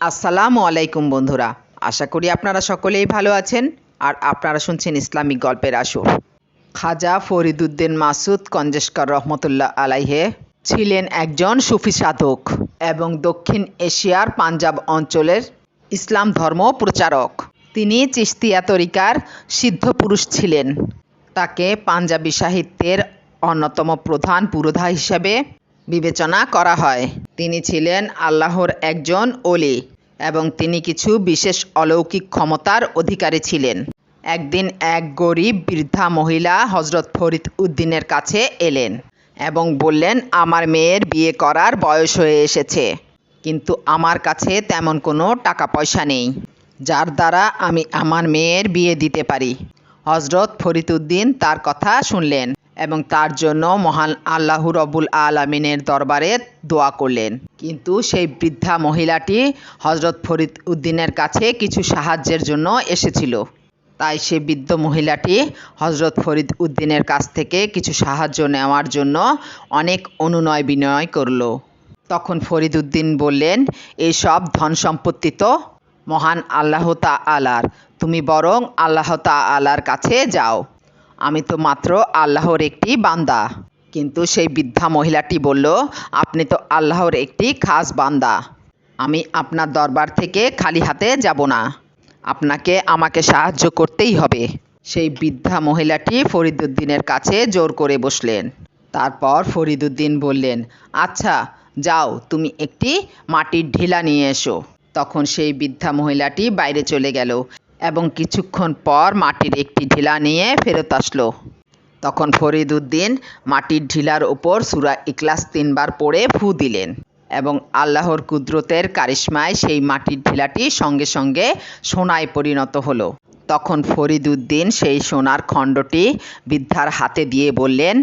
আসসালামু আলাইকুম বন্ধুরা। আশা করি আপনারা সকলেই ভালো আছেন আর আপনারা শুনছেন ইসলামিক গল্পের আসর। খাজা ফরিদুদ্দিন মাসুদ কঞ্জেশকর রহমতুল্লাহ আলাইহে ছিলেন একজন সুফি সাধক এবং দক্ষিণ এশিয়ার পাঞ্জাব অঞ্চলের ইসলাম ধর্ম প্রচারক। তিনি চিস্তিয়া তরিকার সিদ্ধ পুরুষ ছিলেন। তাকে পাঞ্জাবি সাহিত্যের অন্যতম প্রধান পুরোধা হিসেবে বিবেচনা করা হয়। তিনি ছিলেন আল্লাহর একজন ওলি এবং তিনি কিছু বিশেষ অলৌকিক ক্ষমতার অধিকারী ছিলেন। একদিন এক গরিব বৃদ্ধা মহিলা হজরত ফরিদ উদ্দিনের কাছে এলেন এবং বললেন, আমার মেয়ের বিয়ে করার বয়স হয়ে এসেছে, কিন্তু আমার কাছে তেমন কোনো টাকা পয়সা নেই, যার দ্বারা আমি আমার মেয়ের বিয়ে দিতে পারি। হজরত ফরিদউদ্দিন তার কথা শুনলেন। এবং তার জন্য মহান আল্লাহ রবুল আলমিনের দরবারে দোয়া করলেন। কিন্তু সেই বৃদ্ধা মহিলাটি হজরত ফরিদ উদ্দিনের কাছে কিছু সাহায্যের জন্য এসেছিল। তাই সে বৃদ্ধ মহিলাটি হজরত ফরিদ উদ্দিনের কাছ থেকে কিছু সাহায্য নেওয়ার জন্য অনেক অনুনয় বিনয় করল। তখন ফরিদ উদ্দিন বললেন, এই সব ধন সম্পত্তি তো মহান আল্লাহ তা আলার তুমি বরং আল্লাহ তা আলার কাছে যাও। আমি তো মাত্র আল্লাহর একটি বান্দা। কিন্তু সেই বৃদ্ধা মহিলাটি বলল, আপনি তো আল্লাহর একটি খাস বান্দা। আমি আপনার দরবার থেকে খালি হাতে যাব না। আপনাকে আমাকে সাহায্য করতেই হবে। সেই বৃদ্ধা মহিলাটি ফরিদুদ্দিনের কাছে জোর করে বসলেন। তারপর ফরিদুদ্দিন বললেন আচ্ছা যাও, তুমি একটি মাটির ঢিলা নিয়ে এসো। তখন সেই বৃদ্ধা মহিলাটি বাইরে চলে গেল। এবং কিছুক্ষণ পর মাটির একটি ঢিলা নিয়ে ফেরত আসলো। তখন ফরিদুদ্দিন মাটির ঢিলার ওপর সুরা ইকলাস তিনবার পড়ে ফু দিলেন এবং আল্লাহর কুদরতের কারিশ্মায় সেই মাটির ঢিলাটি সঙ্গে সঙ্গে সোনায় পরিণত হলো। তখন ফরিদুদ্দিন সেই সোনার খণ্ডটি বৃদ্ধার হাতে দিয়ে বললেন,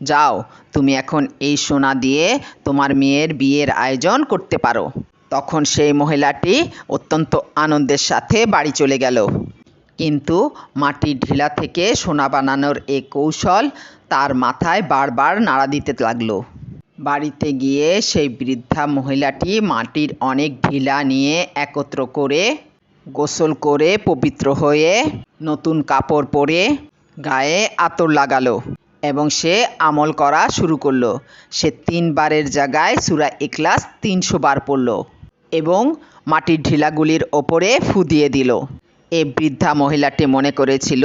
যাও, তুমি এখন এই সোনা দিয়ে তোমার মেয়ের বিয়ের আয়োজন করতে পারো। তখন সেই মহিলাটি অত্যন্ত আনন্দের সাথে বাড়ি চলে গেল। কিন্তু মাটির ঢিলা থেকে সোনা বানানোর এ কৌশল তার মাথায় বারবার নাড়া দিতে লাগল। বাড়িতে গিয়ে সেই বৃদ্ধা মহিলাটি মাটির অনেক ঢিলা নিয়ে একত্র করে, গোসল করে পবিত্র হয়ে নতুন কাপড় পরে গায়ে আতর লাগালো এবং সে আমল করা শুরু করল। সে তিনবারের জায়গায় সুরা ইকলাস তিনশো বার পড়ল। এবং মাটির ঢিলাগুলির ওপরে ফু দিয়ে দিল। এই বৃদ্ধা মহিলাটি মনে করেছিল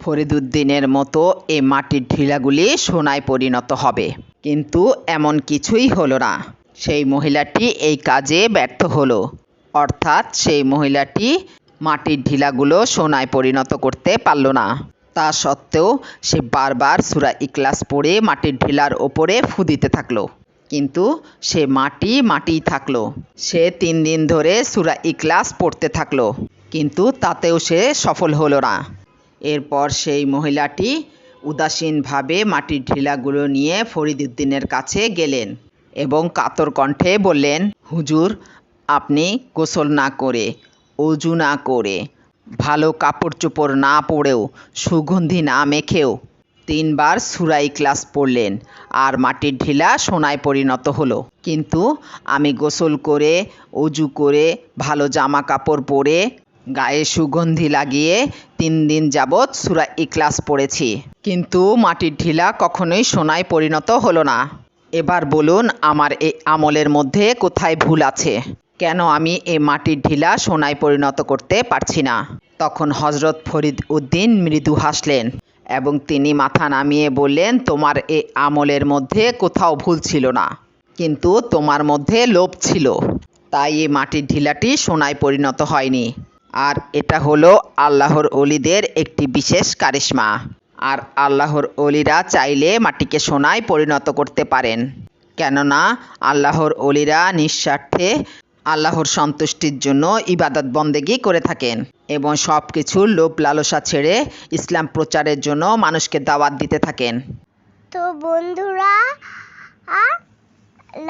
ফরিদুদ্দিনের মতো এই মাটির ঢিলাগুলি সোনায় পরিণত হবে। কিন্তু এমন কিছুই হলো না। সেই মহিলাটি এই কাজে ব্যর্থ হলো। অর্থাৎ সেই মহিলাটি মাটির ঢিলাগুলো সোনায় পরিণত করতে পারল না। তা সত্ত্বেও সে বারবার সুরা ইকলাস পড়ে মাটির ঢিলার ওপরে ফু দিতে থাকল। কিন্তু সে মাটি মাটিই থাকল। সে তিন দিন ধরে সুরা ইকলাস পড়তে থাকল, কিন্তু তাতেও সে সফল হলো না। এরপর সেই মহিলাটি উদাসীনভাবে মাটির ঢিলাগুলো নিয়ে ফরিদুদ্দিনের কাছে গেলেন এবং কাতর কণ্ঠে বললেন, হুজুর, আপনি গোসল না করে, অজু না করে, ভালো কাপড় চোপড় না পরেও, সুগন্ধি না মেখেও তিনবার সুরাই ক্লাস পড়লেন আর মাটির ঢিলা সোনায় পরিণত হলো। কিন্তু আমি গোসল করে অজু করে, ভালো জামা কাপড় পরে, গায়ে সুগন্ধি লাগিয়ে তিন দিন যাবৎ সুরা ইকলাস পড়েছি। কিন্তু মাটির ঢিলা কখনোই সোনায় পরিণত হলো না। এবার বলুন আমার এই আমলের মধ্যে কোথায় ভুল আছে? কেন আমি এই মাটির ঢিলা সোনায় পরিণত করতে পারছি না? তখন হজরত ফরিদ উদ্দিন মৃদু হাসলেন। এবং তিনি মাথা নামিয়ে বললেন, তোমার এ আমলের মধ্যে কোথাও ভুল ছিল না, কিন্তু তোমার মধ্যে লোভ ছিল। তাই এই মাটির ঢিলাটি সোনায় পরিণত হয়নি। আর এটা হলো আল্লাহর অলিদের একটি বিশেষ কারিশ্মা। আর আল্লাহর অলিরা চাইলে মাটিকে সোনায় পরিণত করতে পারেন। কেননা আল্লাহর অলিরা নিঃস্বার্থে আল্লাহর সন্তুষ্টির জন্য ইবাদত বন্দেগি করে থাকেন এবং সব কিছুর লোভ লালসা ছেড়ে ইসলাম প্রচারের জন্য মানুষকে দাওয়াত দিতে থাকেন। তো বন্ধুরা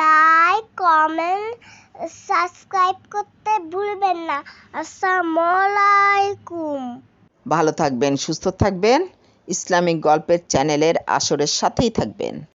লাইক কমেন্ট সাবস্ক্রাইব করতে ভুলবেন না। আসসালামু আলাইকুম ভালো থাকবেন সুস্থ থাকবেন। ইসলামিক গল্পের চ্যানেলের আসরের সাথেই থাকবেন।